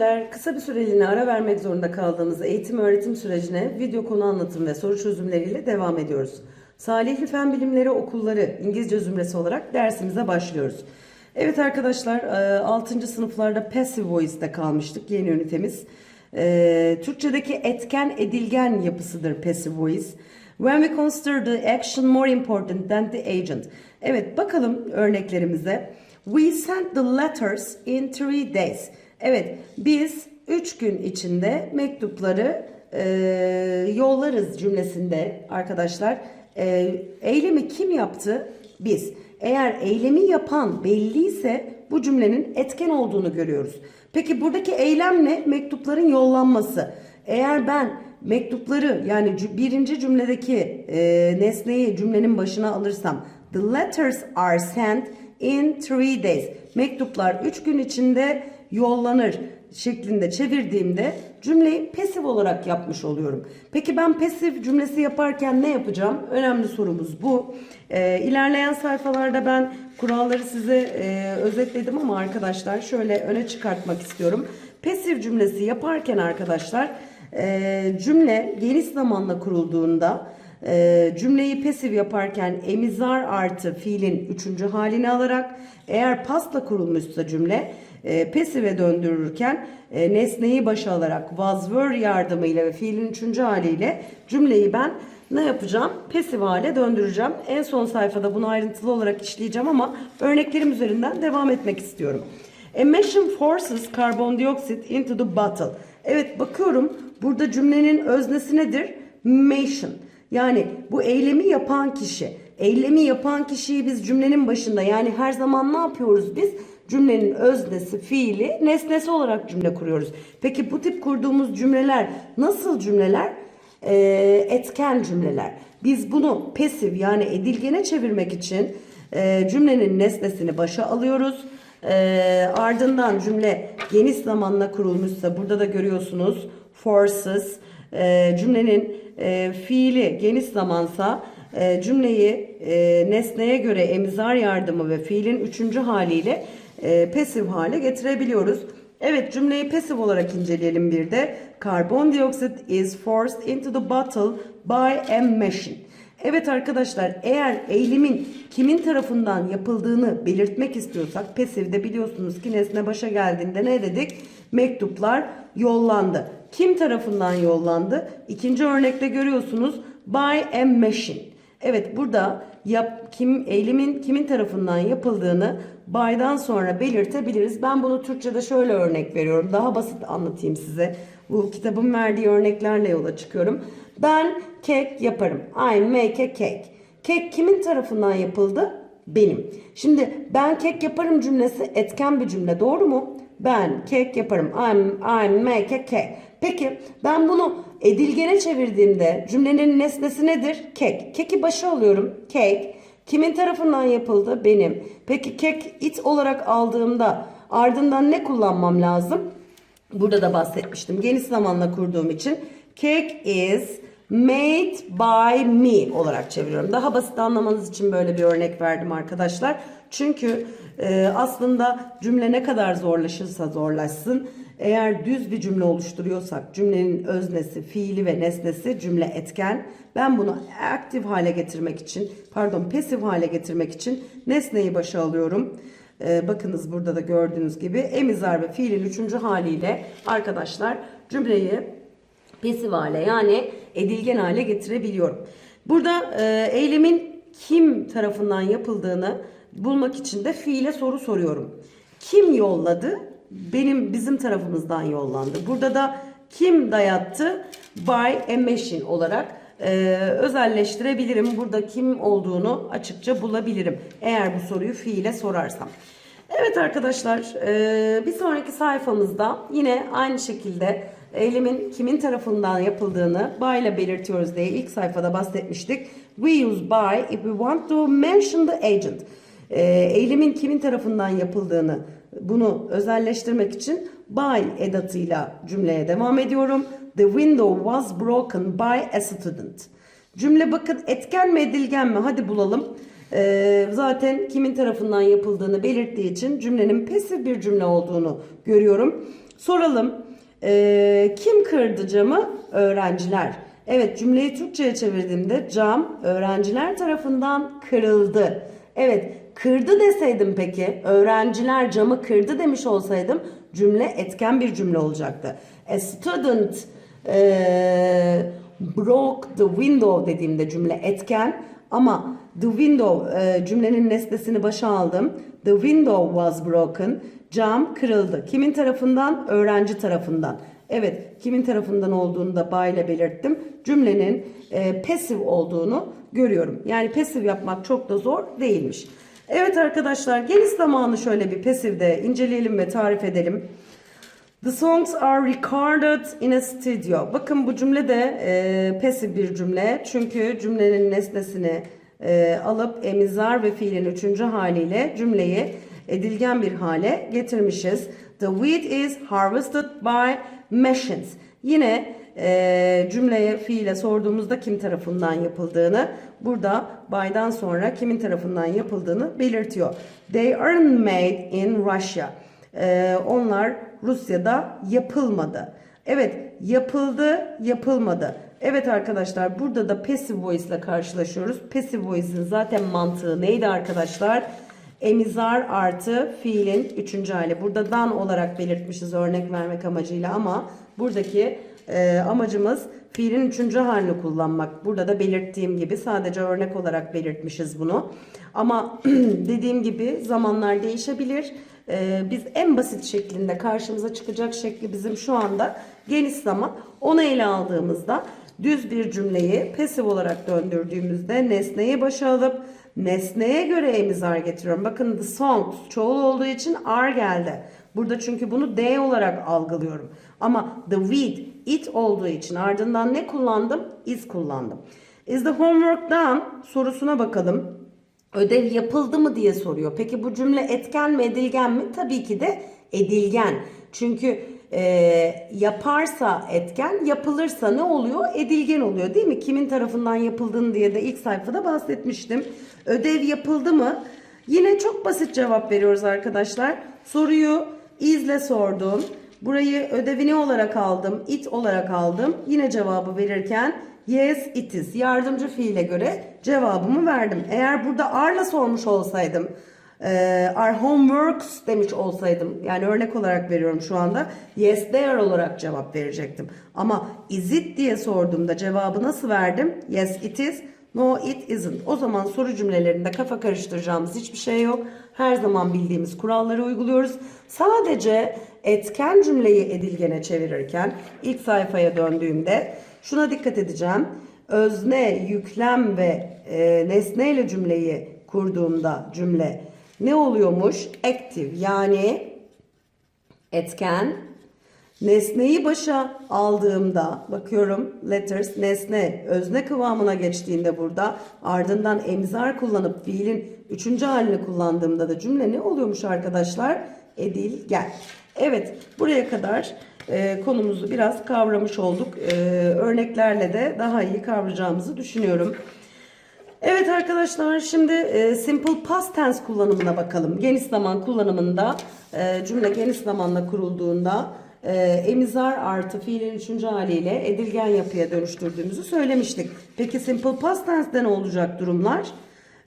öğrenciler kısa bir süreliğine ara vermek zorunda kaldığımız eğitim öğretim sürecine video konu anlatım ve soru çözümleriyle devam ediyoruz. Salihli Fen Bilimleri Okulları İngilizce zümresi olarak dersimize başlıyoruz. Evet arkadaşlar 6. sınıflarda Passive Voice'de kalmıştık yeni ünitemiz. E, Türkçedeki etken edilgen yapısıdır Passive Voice. When we consider the action more important than the agent. Evet bakalım örneklerimize. We sent the letters in three days. Evet biz üç gün içinde mektupları e, yollarız cümlesinde arkadaşlar. E, eylemi kim yaptı? Biz. Eğer eylemi yapan belliyse bu cümlenin etken olduğunu görüyoruz. Peki buradaki eylem ne? Mektupların yollanması. Eğer ben mektupları yani birinci cümledeki e, nesneyi cümlenin başına alırsam the letters are sent in three days. Mektuplar üç gün içinde yollanır şeklinde çevirdiğimde cümleyi pasif olarak yapmış oluyorum. Peki ben pasif cümlesi yaparken ne yapacağım? Önemli sorumuz bu. Ee, ilerleyen sayfalarda ben kuralları size e, özetledim ama arkadaşlar şöyle öne çıkartmak istiyorum. Pasif cümlesi yaparken arkadaşlar e, cümle geniş zamanla kurulduğunda e, cümleyi pasif yaparken emizar artı fiilin üçüncü halini alarak eğer pasla kurulmuşsa cümle e, pasife döndürürken e, nesneyi başa alarak was were yardımıyla ve fiilin üçüncü haliyle cümleyi ben ne yapacağım? Pasif hale döndüreceğim. En son sayfada bunu ayrıntılı olarak işleyeceğim ama örneklerim üzerinden devam etmek istiyorum. Emission forces karbondioksit into the bottle. Evet bakıyorum burada cümlenin öznesi nedir? Mission. Yani bu eylemi yapan kişi. Eylemi yapan kişiyi biz cümlenin başında yani her zaman ne yapıyoruz biz? Cümlenin öznesi, fiili, nesnesi olarak cümle kuruyoruz. Peki bu tip kurduğumuz cümleler nasıl cümleler? Ee, etken cümleler. Biz bunu pasif yani edilgene çevirmek için e, cümlenin nesnesini başa alıyoruz. E, ardından cümle geniş zamanla kurulmuşsa burada da görüyorsunuz forces e, cümlenin e, fiili geniş zamansa e, cümleyi e, nesneye göre emizar yardımı ve fiilin üçüncü haliyle e, pasif hale getirebiliyoruz. Evet cümleyi pasif olarak inceleyelim bir de. Karbondioksit is forced into the bottle by a machine. Evet arkadaşlar eğer eylemin kimin tarafından yapıldığını belirtmek istiyorsak pasifde biliyorsunuz ki nesne başa geldiğinde ne dedik? Mektuplar yollandı. Kim tarafından yollandı? İkinci örnekte görüyorsunuz by a machine. Evet burada yap, kim eylemin kimin tarafından yapıldığını by'dan sonra belirtebiliriz. Ben bunu Türkçe'de şöyle örnek veriyorum. Daha basit anlatayım size. Bu kitabın verdiği örneklerle yola çıkıyorum. Ben kek yaparım. I make a cake. Kek kimin tarafından yapıldı? Benim. Şimdi ben kek yaparım cümlesi etken bir cümle doğru mu? Ben kek yaparım. I'm, I make a cake. Peki ben bunu edilgene çevirdiğimde cümlenin nesnesi nedir? Kek. Keki başa alıyorum. Cake. Kimin tarafından yapıldı? Benim. Peki kek it olarak aldığımda ardından ne kullanmam lazım? Burada da bahsetmiştim. Geniş zamanla kurduğum için. Cake is made by me olarak çeviriyorum. Daha basit anlamanız için böyle bir örnek verdim arkadaşlar. Çünkü e, aslında cümle ne kadar zorlaşırsa zorlaşsın eğer düz bir cümle oluşturuyorsak cümlenin öznesi, fiili ve nesnesi cümle etken. Ben bunu aktif hale getirmek için pardon pasif hale getirmek için nesneyi başa alıyorum. Ee, bakınız burada da gördüğünüz gibi emizar ve fiilin üçüncü haliyle arkadaşlar cümleyi pasif hale yani edilgen hale getirebiliyorum. Burada e, eylemin kim tarafından yapıldığını bulmak için de fiile soru soruyorum. Kim yolladı? Benim bizim tarafımızdan yollandı. Burada da kim dayattı? By a machine olarak e, özelleştirebilirim. Burada kim olduğunu açıkça bulabilirim. Eğer bu soruyu fiile sorarsam. Evet arkadaşlar e, bir sonraki sayfamızda yine aynı şekilde eylemin kimin tarafından yapıldığını by ile belirtiyoruz diye ilk sayfada bahsetmiştik. We use by if we want to mention the agent. E, eylemin kimin tarafından yapıldığını bunu özelleştirmek için by edatıyla cümleye devam ediyorum. The window was broken by a student. Cümle bakın etken mi edilgen mi? Hadi bulalım. Ee, zaten kimin tarafından yapıldığını belirttiği için cümlenin pasif bir cümle olduğunu görüyorum. Soralım. Ee, kim kırdı camı? Öğrenciler. Evet cümleyi Türkçe'ye çevirdiğimde cam öğrenciler tarafından kırıldı. Evet kırdı deseydim peki öğrenciler camı kırdı demiş olsaydım cümle etken bir cümle olacaktı. A student eee, broke the window dediğimde cümle etken ama the window e, cümlenin nesnesini başa aldım. The window was broken. Cam kırıldı. Kimin tarafından? Öğrenci tarafından. Evet, kimin tarafından olduğunu da ile belirttim. Cümlenin e, passive olduğunu görüyorum. Yani passive yapmak çok da zor değilmiş. Evet arkadaşlar, geniş zamanı şöyle bir passive'de inceleyelim ve tarif edelim. The songs are recorded in a studio. Bakın bu cümle de e, passive bir cümle. Çünkü cümlenin nesnesini e, alıp emizar ve fiilin üçüncü haliyle cümleyi edilgen bir hale getirmişiz. The wheat is harvested by machines. Yine e, cümleye fiile sorduğumuzda kim tarafından yapıldığını burada by'dan sonra kimin tarafından yapıldığını belirtiyor. They aren't made in Russia. Ee, onlar Rusya'da yapılmadı. Evet yapıldı yapılmadı. Evet arkadaşlar burada da passive voice ile karşılaşıyoruz. Passive voice'in zaten mantığı neydi arkadaşlar? Emizar artı fiilin üçüncü hali. Burada dan olarak belirtmişiz örnek vermek amacıyla ama buradaki e, amacımız fiilin üçüncü halini kullanmak. Burada da belirttiğim gibi sadece örnek olarak belirtmişiz bunu. Ama dediğim gibi zamanlar değişebilir. Ee, biz en basit şeklinde karşımıza çıkacak şekli bizim şu anda geniş zaman. Onu ele aldığımızda düz bir cümleyi pasif olarak döndürdüğümüzde nesneyi başa alıp nesneye göre emizar getiriyorum. Bakın the songs çoğul olduğu için are geldi. Burada çünkü bunu D olarak algılıyorum. Ama the with it olduğu için ardından ne kullandım? Is kullandım. Is the homework done? Sorusuna bakalım. Ödev yapıldı mı diye soruyor. Peki bu cümle etken mi edilgen mi? Tabii ki de edilgen. Çünkü e, yaparsa etken, yapılırsa ne oluyor? Edilgen oluyor değil mi? Kimin tarafından yapıldığını diye de ilk sayfada bahsetmiştim. Ödev yapıldı mı? Yine çok basit cevap veriyoruz arkadaşlar. Soruyu izle sordum. Burayı ödevini olarak aldım, it olarak aldım. Yine cevabı verirken yes it is yardımcı fiile göre cevabımı verdim. Eğer burada are'la sormuş olsaydım, e, our homeworks demiş olsaydım yani örnek olarak veriyorum şu anda yes they are olarak cevap verecektim. Ama is it diye sorduğumda cevabı nasıl verdim? Yes it is. No it isn't. O zaman soru cümlelerinde kafa karıştıracağımız hiçbir şey yok. Her zaman bildiğimiz kuralları uyguluyoruz. Sadece etken cümleyi edilgene çevirirken ilk sayfaya döndüğümde şuna dikkat edeceğim. Özne, yüklem ve e, nesne ile cümleyi kurduğumda cümle ne oluyormuş? Active yani etken Nesneyi başa aldığımda bakıyorum letters nesne özne kıvamına geçtiğinde burada ardından emzar kullanıp fiilin üçüncü halini kullandığımda da cümle ne oluyormuş arkadaşlar? Edilgen. Evet buraya kadar e, konumuzu biraz kavramış olduk. E, örneklerle de daha iyi kavrayacağımızı düşünüyorum. Evet arkadaşlar şimdi e, simple past tense kullanımına bakalım. Geniş zaman kullanımında e, cümle geniş zamanla kurulduğunda e, emizar artı fiilin üçüncü haliyle edilgen yapıya dönüştürdüğümüzü söylemiştik. Peki simple past tense'de ne olacak durumlar?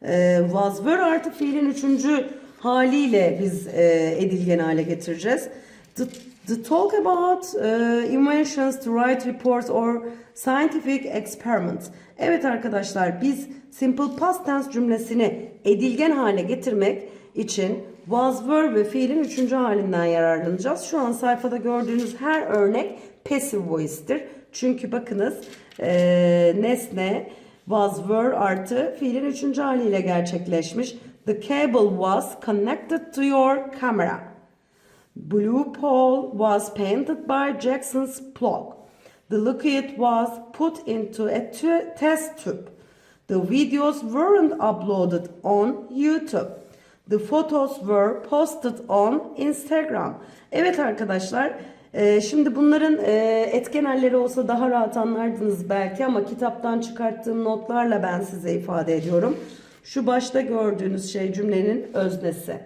E, was were artı fiilin üçüncü haliyle biz e, edilgen hale getireceğiz. The, the talk about uh, inventions to write reports or scientific experiments. Evet arkadaşlar biz simple past tense cümlesini edilgen hale getirmek için was were ve fiilin üçüncü halinden yararlanacağız. Şu an sayfada gördüğünüz her örnek passive voice'tir. Çünkü bakınız e, nesne was were artı fiilin üçüncü haliyle gerçekleşmiş. The cable was connected to your camera. Blue pole was painted by Jackson's plug. The liquid was put into a test tube. The videos weren't uploaded on YouTube. The photos were posted on Instagram. Evet arkadaşlar, e, şimdi bunların e, etkenelleri olsa daha rahat anlardınız belki ama kitaptan çıkarttığım notlarla ben size ifade ediyorum. Şu başta gördüğünüz şey cümlenin öznesi.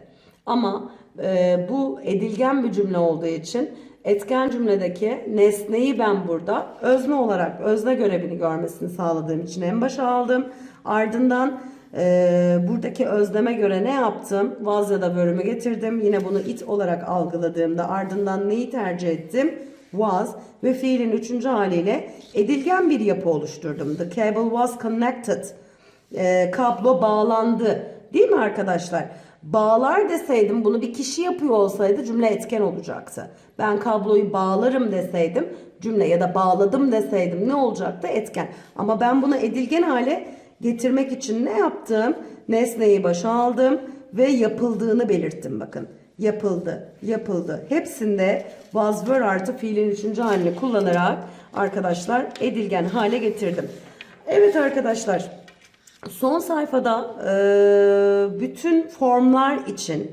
Ama e, bu edilgen bir cümle olduğu için etken cümledeki nesneyi ben burada özne olarak özne görevini görmesini sağladığım için en başa aldım. Ardından e, buradaki özleme göre ne yaptım? Ya da bölümü getirdim. Yine bunu it olarak algıladığımda ardından neyi tercih ettim? Was ve fiilin üçüncü haliyle edilgen bir yapı oluşturdum. The cable was connected. E, kablo bağlandı. Değil mi arkadaşlar? Bağlar deseydim bunu bir kişi yapıyor olsaydı cümle etken olacaktı. Ben kabloyu bağlarım deseydim cümle ya da bağladım deseydim ne olacaktı? Etken. Ama ben bunu edilgen hale getirmek için ne yaptım? Nesneyi başa aldım ve yapıldığını belirttim bakın. Yapıldı, yapıldı. Hepsinde was were artı fiilin üçüncü halini kullanarak arkadaşlar edilgen hale getirdim. Evet arkadaşlar son sayfada e, bütün formlar için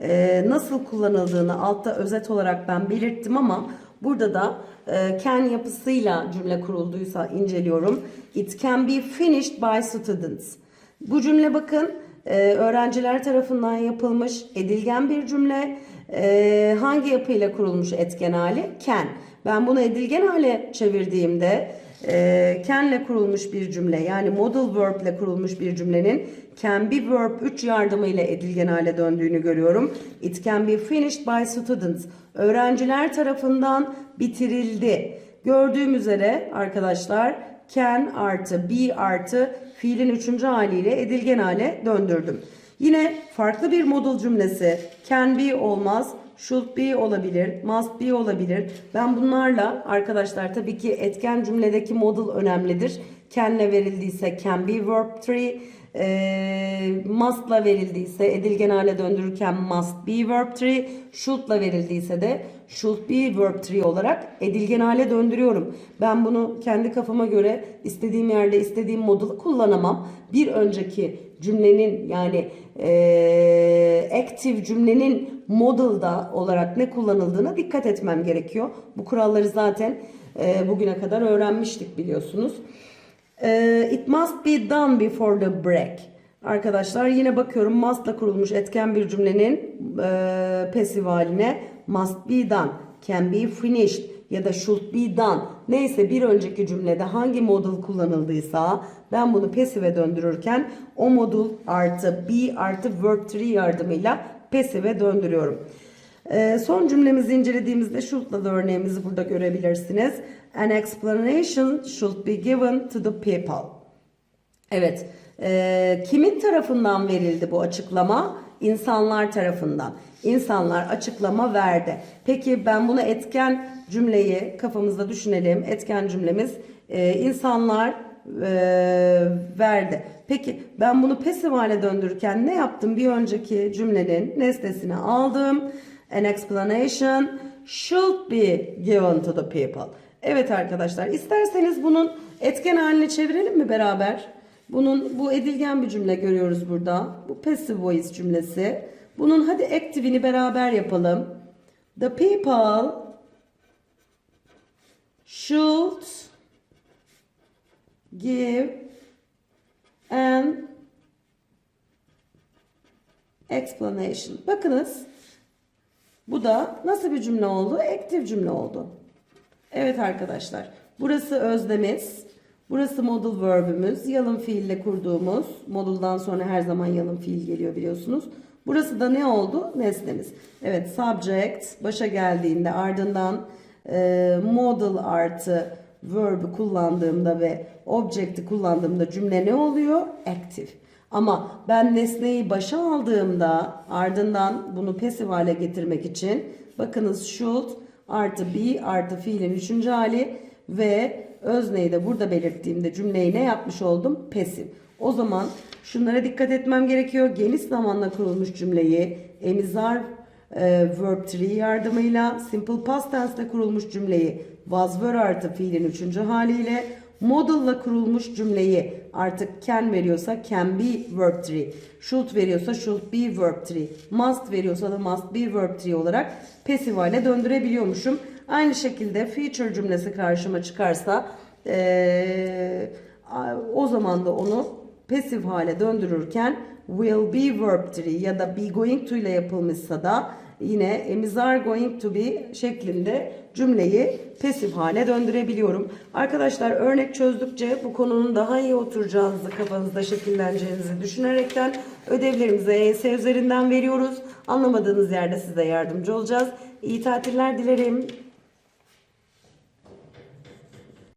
e, nasıl kullanıldığını altta özet olarak ben belirttim ama burada da e, can yapısıyla cümle kurulduysa inceliyorum. It can be finished by students. Bu cümle bakın e, öğrenciler tarafından yapılmış edilgen bir cümle. E, hangi yapıyla kurulmuş etken hali? Can. Ben bunu edilgen hale çevirdiğimde e, can'le kurulmuş bir cümle yani modal verb ile kurulmuş bir cümlenin can be verb 3 yardımıyla edilgen hale döndüğünü görüyorum. It can be finished by students. Öğrenciler tarafından bitirildi. Gördüğüm üzere arkadaşlar can artı be artı fiilin üçüncü haliyle edilgen hale döndürdüm. Yine farklı bir modal cümlesi can be olmaz should be olabilir, must be olabilir. Ben bunlarla arkadaşlar tabii ki etken cümledeki modal önemlidir. Can'le verildiyse can be verb 3, e, must'la verildiyse edilgen hale döndürürken must be verb 3, should'la verildiyse de should be verb 3 olarak edilgen hale döndürüyorum. Ben bunu kendi kafama göre istediğim yerde istediğim modulu kullanamam. Bir önceki cümlenin yani e, active cümlenin modal'da olarak ne kullanıldığına dikkat etmem gerekiyor. Bu kuralları zaten e, bugüne kadar öğrenmiştik biliyorsunuz. E, it must be done before the break. Arkadaşlar yine bakıyorum must'la kurulmuş etken bir cümlenin e, pasif haline must be done, can be finished ya da should be done. Neyse bir önceki cümlede hangi modal kullanıldıysa ben bunu pasive döndürürken o modal artı be artı verb 3 yardımıyla pasive döndürüyorum. Ee, son cümlemizi incelediğimizde should'la da örneğimizi burada görebilirsiniz. An explanation should be given to the people. Evet. Ee, kimin tarafından verildi bu açıklama? İnsanlar tarafından. İnsanlar açıklama verdi. Peki ben bunu etken cümleyi kafamızda düşünelim. Etken cümlemiz e, insanlar e, verdi. Peki ben bunu pasif hale döndürürken ne yaptım? Bir önceki cümlenin nesnesini aldım. An explanation should be given to the people. Evet arkadaşlar isterseniz bunun etken haline çevirelim mi beraber? Bunun bu edilgen bir cümle görüyoruz burada. Bu passive voice cümlesi. Bunun hadi active'ini beraber yapalım. The people should give an explanation. Bakınız. Bu da nasıl bir cümle oldu? Active cümle oldu. Evet arkadaşlar. Burası özlemiz. Burası modal verb'ümüz. Yalın fiille kurduğumuz. Moduldan sonra her zaman yalın fiil geliyor biliyorsunuz. Burası da ne oldu? Nesnemiz. Evet subject başa geldiğinde ardından e, modal artı verb'ü kullandığımda ve object'i kullandığımda cümle ne oluyor? Active. Ama ben nesneyi başa aldığımda ardından bunu pasif hale getirmek için bakınız should artı be artı fiilin üçüncü hali ve özneyi de burada belirttiğimde cümleyi ne yapmış oldum? Pasif. O zaman şunlara dikkat etmem gerekiyor. Geniş zamanla kurulmuş cümleyi emizar e, verb 3 yardımıyla simple past tense kurulmuş cümleyi was were artı fiilin üçüncü haliyle modal'la kurulmuş cümleyi artık can veriyorsa can be verb 3 should veriyorsa should be verb 3 must veriyorsa da must be verb 3 olarak pasif hale döndürebiliyormuşum. Aynı şekilde feature cümlesi karşıma çıkarsa ee, o zaman da onu pasif hale döndürürken will be verb 3 ya da be going to ile yapılmışsa da yine emiz are going to be şeklinde cümleyi pasif hale döndürebiliyorum. Arkadaşlar örnek çözdükçe bu konunun daha iyi oturacağınızı kafanızda şekilleneceğinizi düşünerekten ödevlerimizi EYS üzerinden veriyoruz. Anlamadığınız yerde size yardımcı olacağız. İyi tatiller dilerim.